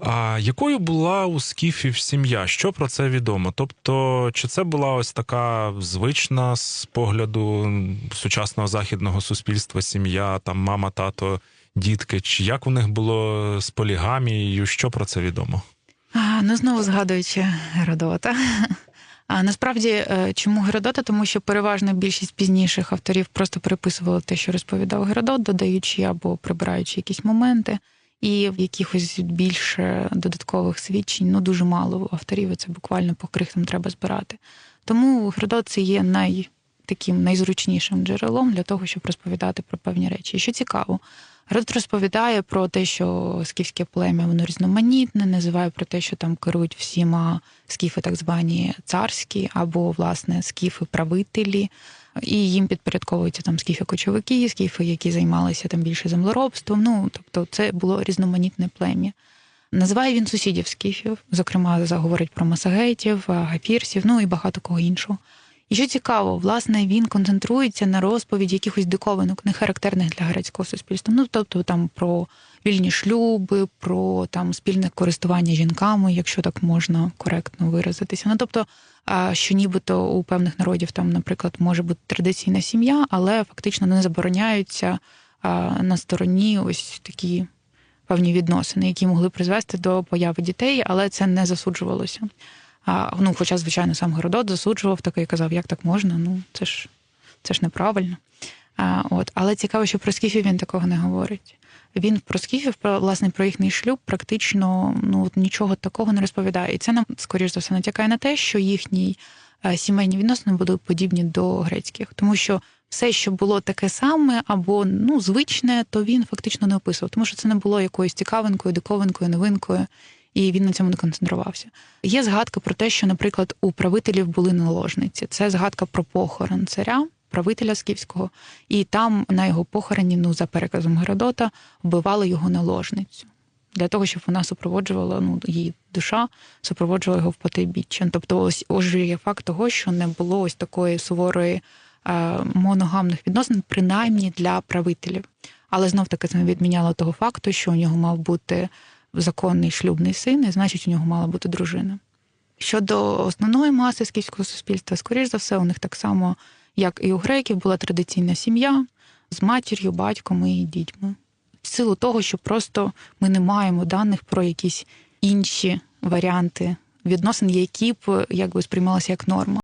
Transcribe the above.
А якою була у скіфів сім'я? Що про це відомо? Тобто, чи це була ось така звична з погляду сучасного західного суспільства сім'я, там мама, тато, дітки? Чи як у них було з полігамією? Що про це відомо? А, ну, знову згадуючи Геродота. А насправді, е, чому Геродота? Тому що переважна більшість пізніших авторів просто переписували те, що розповідав Геродот, додаючи або прибираючи якісь моменти, і якихось більше додаткових свідчень ну дуже мало авторів. Це буквально по крихтам треба збирати. Тому Геродот це є най, таким найзручнішим джерелом для того, щоб розповідати про певні речі. І що цікаво, Геродот розповідає про те, що скіфське плем'я воно різноманітне, називає про те, що там керують всіма скіфи, так звані царські, або власне скіфи-правителі, і їм підпорядковуються там скіфи-кочовики, скіфи, які займалися там більше землеробством. Ну тобто, це було різноманітне плем'я. Називає він сусідів скіфів, зокрема, заговорить про масагетів, гафірсів, ну і багато кого іншого. І що цікаво, власне, він концентрується на розповіді якихось диковинок, не характерних для грецького суспільства. Ну, тобто там про вільні шлюби, про там спільне користування жінками, якщо так можна коректно виразитися. Ну тобто, що нібито у певних народів там, наприклад, може бути традиційна сім'я, але фактично не забороняються на стороні ось такі певні відносини, які могли призвести до появи дітей, але це не засуджувалося. А, ну, хоча, звичайно, сам Геродот засуджував таке і казав, як так можна, ну це ж це ж неправильно. А, от. Але цікаво, що про скіфів він такого не говорить. Він про скіфів, про власне про їхній шлюб, практично ну нічого такого не розповідає. І це нам, скоріш за все, натякає на те, що їхні е, сімейні відносини будуть подібні до грецьких, тому що все, що було таке саме або ну звичне, то він фактично не описував, тому що це не було якоюсь цікавинкою, диковинкою, новинкою і він на цьому не концентрувався. Є згадка про те, що, наприклад, у правителів були наложниці. Це згадка про похорон царя, правителя скіфського, і там на його похороні, ну за переказом Геродота, вбивали його наложницю. Для того, щоб вона супроводжувала, ну її душа супроводжувала його в потайбіччя. Тобто, ось ось є факт того, що не було ось такої суворої е, моногамних відносин, принаймні для правителів. Але знов таки це не відміняло того факту, що у нього мав бути законний шлюбний син, і значить, у нього мала бути дружина. Щодо основної маси скіфського суспільства, скоріш за все, у них так само, як і у греків, була традиційна сім'я з матір'ю, батьком і дітьми. В силу того, що просто ми не маємо даних про якісь інші варіанти відносин, які б якби сприймалися як норма.